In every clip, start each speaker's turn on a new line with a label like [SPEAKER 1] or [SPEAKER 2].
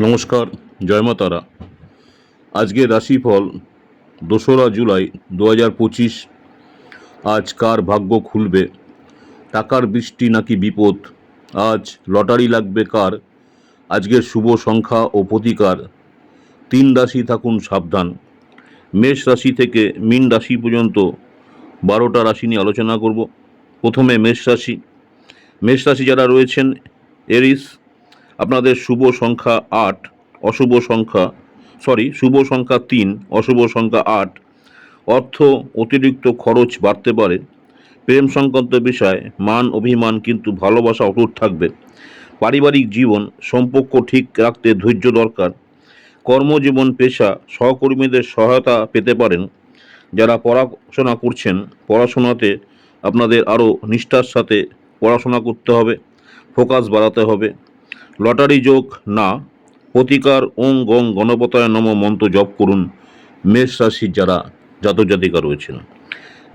[SPEAKER 1] নমস্কার, জয় তারা। আজকের রাশিফল দোসরা জুলাই দু হাজার পঁচিশ। আজ কার ভাগ্য খুলবে? টাকার বৃষ্টি নাকি বিপদ? আজ লটারি লাগবে কার? আজকের শুভ সংখ্যা ও প্রতিকার। তিন রাশি থাকুন সাবধান। মেষ রাশি থেকে মীন রাশি পর্যন্ত বারোটা রাশি নিয়ে আলোচনা করব। প্রথমে মেষ রাশি। মেষ রাশি যারা রয়েছেন, এরিস আপনাদের শুভ সংখ্যা আট, অশুভ সংখ্যা সরি শুভ সংখ্যা তিন, অশুভ সংখ্যা আট। অর্থ অতিরিক্ত খরচ বাড়তে পারে। প্রেম সংক্রান্ত বিষয়, মান, অভিমান, কিন্তু ভালোবাসা অটুট থাকবে। পারিবারিক জীবন, সম্পর্ক ঠিক রাখতে ধৈর্য দরকার। কর্মজীবন, পেশা, সহকর্মীদের সহায়তা পেতে পারেন। যারা পড়াশোনা করছেন, পড়াশোনাতে আপনাদের আরও নিষ্ঠার সাথে পড়াশোনা করতে হবে, ফোকাস বাড়াতে হবে। লটারি যোগ না, প্রতিকার ওং গং গণপতায় নম মন্ত্র জপ করুন মেষ রাশির যারা জাতক জাতিকা রয়েছেন।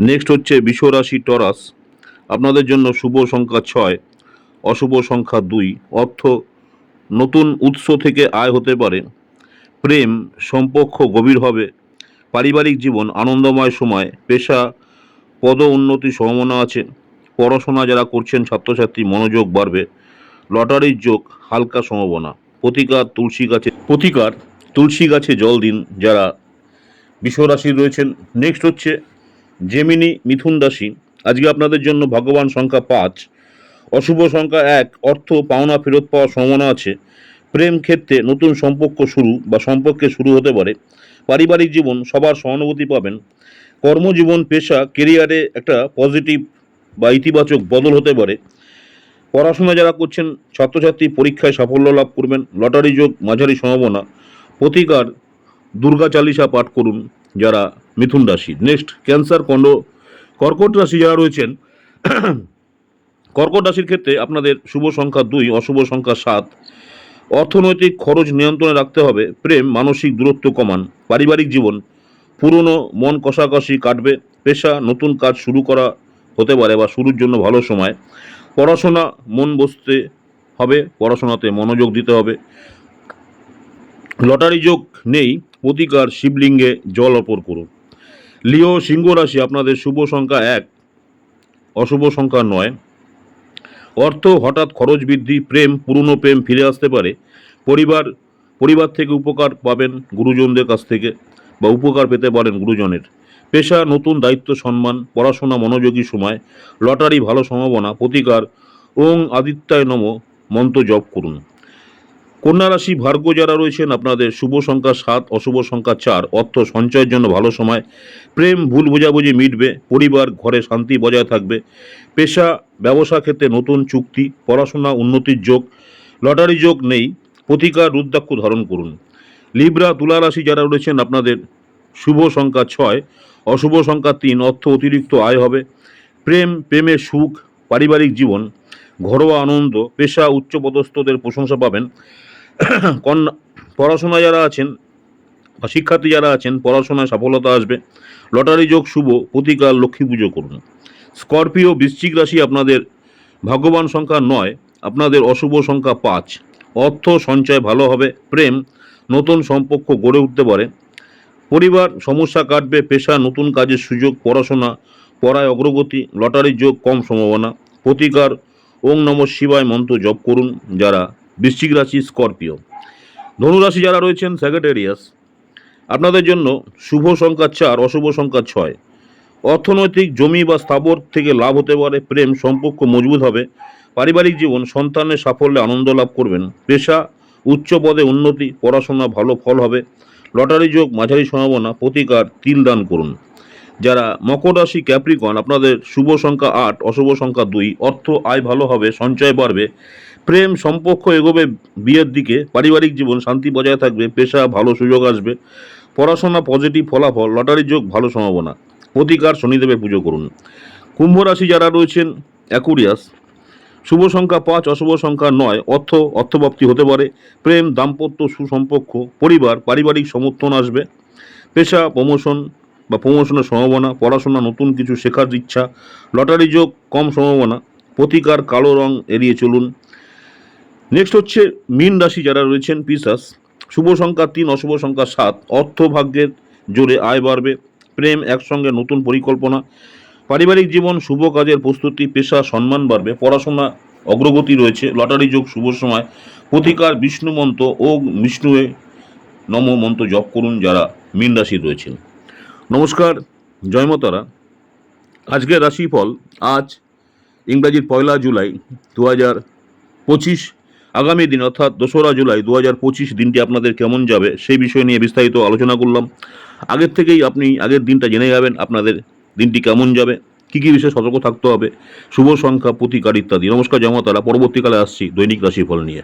[SPEAKER 1] নেক্সট হচ্ছে বিষ রাশি টরাস। আপনাদের জন্য শুভ সংখ্যা ছয়, অশুভ সংখ্যা দুই। অর্থ, নতুন উৎস থেকে আয় হতে পারে। প্রেম, সম্পর্ক গভীর হবে। পারিবারিক জীবন, আনন্দময় সময়, পেশা, পদ উন্নতির সম্ভাবনা আছে। পড়াশোনা যারা করছেন, ছাত্রছাত্রী, মনোযোগ বাড়বে। লটারির যোগ হালকা সম্ভাবনা। প্রতিকার তুলসী গাছে প্রতিকার তুলসী গাছে জল দিন যারা বিশ্বরাশি রয়েছেন। নেক্সট হচ্ছে জেমিনি মিথুন রাশি। আজকে আপনাদের জন্য ভগবান সংখ্যা পাঁচ। অশুভ সংখ্যা এক, অর্থ পাওনা ফেরত পাওয়ার সম্ভাবনা আছে। প্রেম ক্ষেত্রে নতুন সম্পর্ক শুরু বা সম্পর্কে শুরু হতে পারে। পারিবারিক জীবন সবার সহানুভূতি পাবেন। কর্মজীবন, পেশা কেরিয়ারে একটা পজিটিভ বা ইতিবাচক বদল হতে পারে। পড়াশোনা যারা করছেন, ছাত্রছাত্রী পরীক্ষায় সাফল্য লাভ করবেন, লটারি যোগ, মাঝারি সম্ভাবনা, প্রতিকার, দুর্গা চালিসা পাঠ করুন যারা মিথুন রাশি। নেক্সট ক্যান্সার কণ্ড কর্কট রাশি যারা রয়েছেন, কর্কট রাশির ক্ষেত্রে আপনাদের শুভ সংখ্যা দুই, অশুভ সংখ্যা সাত। অর্থনৈতিক খরচ নিয়ন্ত্রণে রাখতে হবে, প্রেম, মানসিক দূরত্ব কমান, পারিবারিক জীবন, পুরনো মন কষাকষি কাটবে, পেশা, নতুন কাজ শুরু করা হতে পারে বা শুরুর জন্য ভালো সময়। পড়াশোনা মন বসতে হবে, পড়াশোনাতে মনোযোগ দিতে হবে। লটারি যোগ নেই, প্রতিকার শিবলিঙ্গে জল অপর করুন। লিও সিংহ রাশি, আপনাদের শুভ সংখ্যা এক, অশুভ সংখ্যা নয়। অর্থ হঠাৎ খরচ বৃদ্ধি, প্রেম, পুরনো প্রেম ফিরে আসতে পারে। পরিবার পরিবার থেকে উপকার পাবেন গুরুজনদের কাছ থেকে বা উপকার পেতে পারেন গুরুজনের। পেশা, নতুন দায়িত্ব, সম্মান, পড়াশোনা, মনোযোগী সময়, লটারি, ভালো সম্ভাবনা, প্রতিকার, ওং আদিত্যায় নম, মন্ত্র জপ করুন। কন্যা রাশি ভার্গ যারা রয়েছেন, আপনাদের শুভ সংখ্যা সাত, অশুভ সংখ্যা চার, অর্থ সঞ্চয়ের জন্য ভালো সময়, প্রেম, ভুল বোঝাবুঝি মিটবে, পরিবার, ঘরে শান্তি বজায় থাকবে, পেশা, ব্যবসা ক্ষেত্রে নতুন চুক্তি, পড়াশোনা, উন্নতির যোগ, লটারি যোগ নেই, প্রতিকার, রুদ্রাক্ষ ধারণ করুন। লিব্রা, তুলা রাশি যারা রয়েছেন, আপনাদের শুভ সংখ্যা ছয়, অশুভ সংখ্যা তিন, অর্থ অতিরিক্ত আয় হবে। প্রেম, প্রেমে সুখ, পারিবারিক জীবন, ঘরোয়া আনন্দ, পেশা উচ্চপদস্থদের প্রশংসা পাবেন। কন্যা পড়াশোনা যারা আছেন বা শিক্ষার্থী যারা আছেন, পড়াশোনায় সফলতা আসবে। লটারি যোগ শুভ, প্রতিকার, লক্ষ্মী পুজো করুন। স্করপিও, বৃশ্চিক রাশি আপনাদের ভাগ্যবান সংখ্যা নয়, আপনাদের অশুভ সংখ্যা পাঁচ। অর্থ সঞ্চয় ভালো হবে, প্রেম নতুন সম্পর্ক গড়ে উঠতে পারে। পরিবার সমস্যা কাটবে, পেশা, নতুন কাজের সুযোগ, পড়াশোনা, পড়ায় অগ্রগতি, লটারির যোগ কম সম্ভাবনা। প্রতিকার, ওং নম শিবায় মন্ত্র জপ করুন যারা বৃশ্চিক রাশি স্করপিও। ধনুরাশি যারা রয়েছেন স্যাক্রেটেরিয়াস আপনাদের জন্য শুভ সংখ্যা চার, অশুভ সংখ্যা ছয়। অর্থনৈতিক, জমি বা স্থাবর থেকে লাভ হতে পারে, প্রেম, সম্পর্ক মজবুত হবে, পারিবারিক জীবন, সন্তানের সাফল্যে আনন্দ লাভ করবেন, পেশা, উচ্চ পদে উন্নতি, পড়াশোনা ভালো ফল হবে। লটারি যোগ, মাঝারি সম্ভাবনা, প্রতিকার, তিল দান করুন। যারা মকর রাশি ক্যাপ্রিকন আপনাদের শুভ সংখ্যা আট, অশুভ সংখ্যা দুই, অর্থ আয় ভালো হবে, সঞ্চয় বাড়বে, প্রেম, সম্পর্ক এগোবে বিয়ের দিকে, পারিবারিক জীবন শান্তি বজায় থাকবে, পেশা ভালো সুযোগ আসবে, পড়াশোনা পজিটিভ ফলাফল, লটারি যোগ ভালো সম্ভাবনা, প্রতিকার শনিদেবের পুজো করুন। কুম্ভ রাশি যারা রয়েছেন অ্যাকুরিয়াস শুভ সংখ্যা পাঁচ, অশুভ সংখ্যা নয়, অর্থ অর্থপ্রাপ্তি হতে পারে, প্রেম, দাম্পত্য, সুসম্পর্ক, পরিবার, পারিবারিক সমর্থন আসবে, পেশা প্রমোশন বা প্রমোশনের সম্ভাবনা, পড়াশোনা, নতুন কিছু শেখার ইচ্ছা, লটারি যোগ, কম সম্ভাবনা, প্রতিকার কালো রং এড়িয়ে চলুন। নেক্সট হচ্ছে মীন রাশি যারা রয়েছেন পিসাস শুভ সংখ্যা তিন, অশুভ সংখ্যা সাত অর্থ ভাগ্যের জোরে আয় বাড়বে, প্রেম একসঙ্গে নতুন পরিকল্পনা পারিবারিক জীবন, শুভ কাজের প্রস্তুতি, পেশা, সম্মান বাড়বে, পড়াশোনা অগ্রগতি রয়েছে, লটারি যোগ শুভ সময়, প্রতিকার, বিষ্ণু মন্ত্র ও বিষ্ণুয়ে নম মন্ত্র জপ করুন যারা মীন রাশি রয়েছেন। নমস্কার জয়মতারা আজকের রাশিফল আজ ইংরাজির পয়লা জুলাই দু হাজার পঁচিশ। আগামী দিন অর্থাৎ দোসরা জুলাই দু হাজার পঁচিশ দিনটি আপনাদের কেমন যাবে সেই বিষয় নিয়ে বিস্তারিত আলোচনা করলাম। আগের থেকেই আপনি আগের দিনটা জেনে যাবেন, আপনাদের দিনটি কেমন যাবে? কী কী বিষয়ে সতর্ক থাকতে হবে? শুভ সংখ্যা, প্রতিকার ইত্যাদি। নমস্কার জমতারা পরবর্তীকালে আসছি দৈনিক রাশিফল নিয়ে।